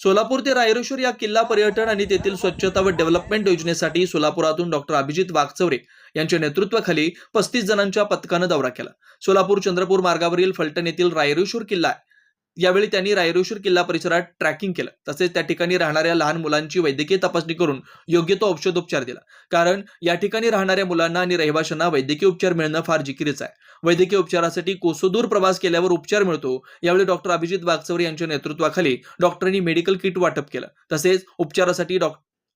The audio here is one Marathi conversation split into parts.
सोलापूर ते रायरेश्वर या किल्ला पर्यटन आणि तेथील स्वच्छता व डेव्हलपमेंट योजनेसाठी सोलापुरातून डॉक्टर अभिजित वाघचौरे यांच्या नेतृत्वाखाली पस्तीस जणांच्या पथकानं दौरा केला सोलापूर चंद्रपूर मार्गावरील फलटण येथील रायरेश्वर किल्ला आहे. यावेळी त्यांनी रायरेश्वर किल्ला परिसरात ट्रॅकिंग केलं. तसेच त्या ठिकाणी राहणाऱ्या लहान मुलांची वैद्यकीय तपासणी करून योग्य तो औषधोपचार दिला. कारण या ठिकाणी राहणाऱ्या मुलांना आणि रहिवाशांना वैद्यकीय उपचार मिळणं फार जिकिरीचं आहे. वैद्यकीय उपचारासाठी कोसोदूर प्रवास केल्यावर उपचार मिळतो. यावेळी डॉक्टर अभिजित वागचौरे यांच्या नेतृत्वाखाली डॉक्टरांनी मेडिकल किट वाटप केलं. तसेच उपचारासाठी डॉ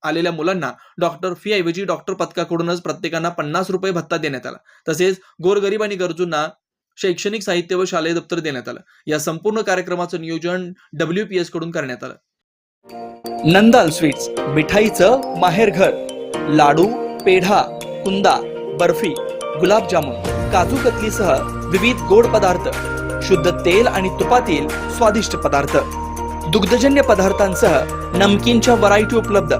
आलेल्या मुलांना डॉक्टर फी ऐवजी डॉक्टर पथकाकडूनच प्रत्येकांना पन्नास रुपये भत्ता देण्यात आला. तसेच गोरगरीब आणि गरजूंना शैक्षणिक साहित्य व शालेय दप्तर देण्यात आलं. या संपूर्ण कार्यक्रमाचं नियोजन डब्ल्यू पी एसकडून करण्यात आलं. नंदाल स्वीट्स मिठाईचं माहेरघर लाडू पेढा कुंदा बर्फी गुलाबजामुन काजू कतलीसह विविध गोड पदार्थ शुद्ध तेल आणि तुपातील स्वादिष्ट पदार्थ दुग्धजन्य पदार्थांसह नमकीनच्या व्हरायटी उपलब्ध.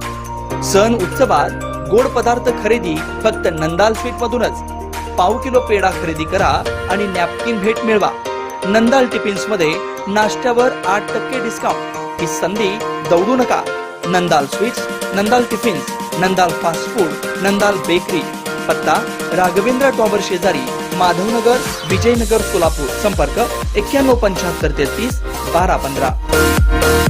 सण उत्सवात गोड पदार्थ खरेदी फक्त नंदाल स्वीट मधूनच पाव किलो पेढा खरेदी करा आणि नॅपकिन भेट मिळवा. नंदाल टिफिन्समध्ये नाश्त्यावर आठ टक्के डिस्काउंट ही संधी दौडू नका. Nandal sweets Nandal tiffins Nandal fast food Nandal bakery पत्ता राघवेंद्र टॉवर शेजारी माधवनगर विजयनगर सोलापूर. संपर्क एक्क्याण्णव पंच्याहत्तर तेहतीस बारा पंधरा.